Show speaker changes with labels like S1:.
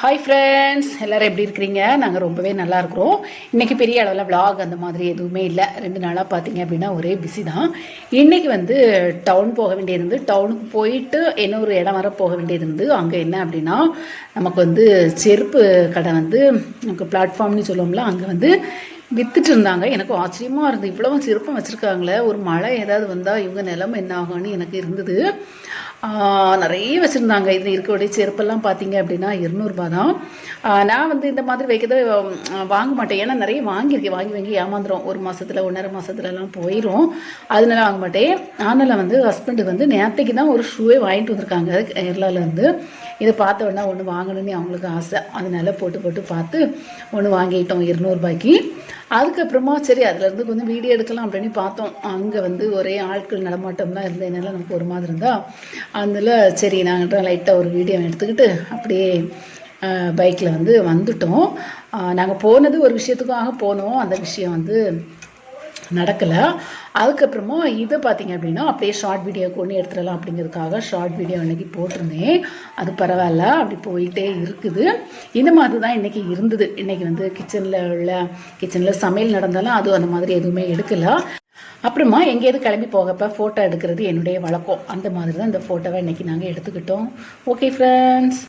S1: Hi friends எல்லோரும் எப்படி இருக்கிறீங்க? நாங்கள் ரொம்பவே நல்லா இருக்கிறோம். இன்றைக்கி பெரிய அளவில் vlog அந்த மாதிரி எதுவுமே இல்லை. ரெண்டு நாளாக பார்த்தீங்க அப்படின்னா ஒரே பிஸி தான். இன்றைக்கி வந்து டவுன் போக வேண்டியது இருந்து டவுனுக்கு போயிட்டு இன்னொரு இடம் வர போக வேண்டியது இருந்து அங்கே என்ன அப்படின்னா நமக்கு வந்து செருப்பு கடை வந்து நமக்கு பிளாட்ஃபார்ம்னு சொல்லுவோம்ல அங்கே வந்து வித்துட்டு இருந்தாங்க எனக்கு ஆச்சரியமாக இருந்தது. இவ்வளவு சிறப்பாக வச்சுருக்காங்களே. ஒரு மழை ஏதாவது வந்தால் இவங்க நிலம என்ன ஆகும்னு எனக்கு இருந்தது. நிறைய வச்சுருந்தாங்க. இதில் இருக்கக்கூடிய செருப்பெல்லாம் பார்த்தீங்க அப்படின்னா இருநூறுபா தான். நான் வந்து இந்த மாதிரி வைக்கிறத வாங்க மாட்டேன். ஏன்னா நிறைய வாங்கியிருக்கேன். வாங்கி வாங்கி ஏமாந்துரும். ஒரு மாதத்தில் ஒன்றரை மாதத்துலலாம் போயிடும் அதனால வாங்க மாட்டேன். அதனால் வந்து ஹஸ்பண்டு வந்து நேற்றுக்கு தான் ஒரு ஷூவே வாங்கிட்டு வந்திருக்காங்க. கேரளாவிலேருந்து இதை பார்த்த உடனே ஒன்று வாங்கணும்னு அவங்களுக்கு ஆசை. அதனால போட்டு போட்டு பார்த்து ஒன்று வாங்கிட்டோம் இருநூறுபாய்க்கு. அதுக்கப்புறமா சரி அதுலேருந்து கொஞ்சம் வீடியோ எடுக்கலாம் அப்படின்னு பார்த்தோம். அங்கே வந்து ஒரே ஆட்கள் நடமாட்டம்லாம் இருந்ததுனால நமக்கு ஒரு மாதிரி இருந்தா அதில் சரி நாங்கள் லைட்டாக ஒரு வீடியோ எடுத்துக்கிட்டு அப்படியே பைக்கில் வந்து வந்துட்டோம். நாங்கள் போனது ஒரு விஷயத்துக்காக போனோம். அந்த விஷயம் வந்து நடக்கலை. அதுக்கப்புறமா இது பார்த்தீங்க அப்படின்னா அப்படியே ஷார்ட் வீடியோ கொண்டு எடுத்துடலாம் அப்படிங்கிறதுக்காக ஷார்ட் வீடியோ அன்றைக்கி போட்டிருந்தேன். அது பரவாயில்ல அப்படி போயிட்டே இருக்குது. இந்த மாதிரி தான் இன்றைக்கி இருந்தது. இன்றைக்கி வந்து கிச்சனில் உள்ள கிச்சனில் சமையல் நடந்தாலும் அது அந்த மாதிரி எதுவுமே எடுக்கலை. அப்புறமா எங்கேயாவது கிளம்பி போகப்ப ஃபோட்டோ எடுக்கிறது என்னுடைய வழக்கம். அந்த மாதிரி தான் இந்த ஃபோட்டோவை இன்றைக்கி நாங்கள் எடுத்துக்கிட்டோம். Okay friends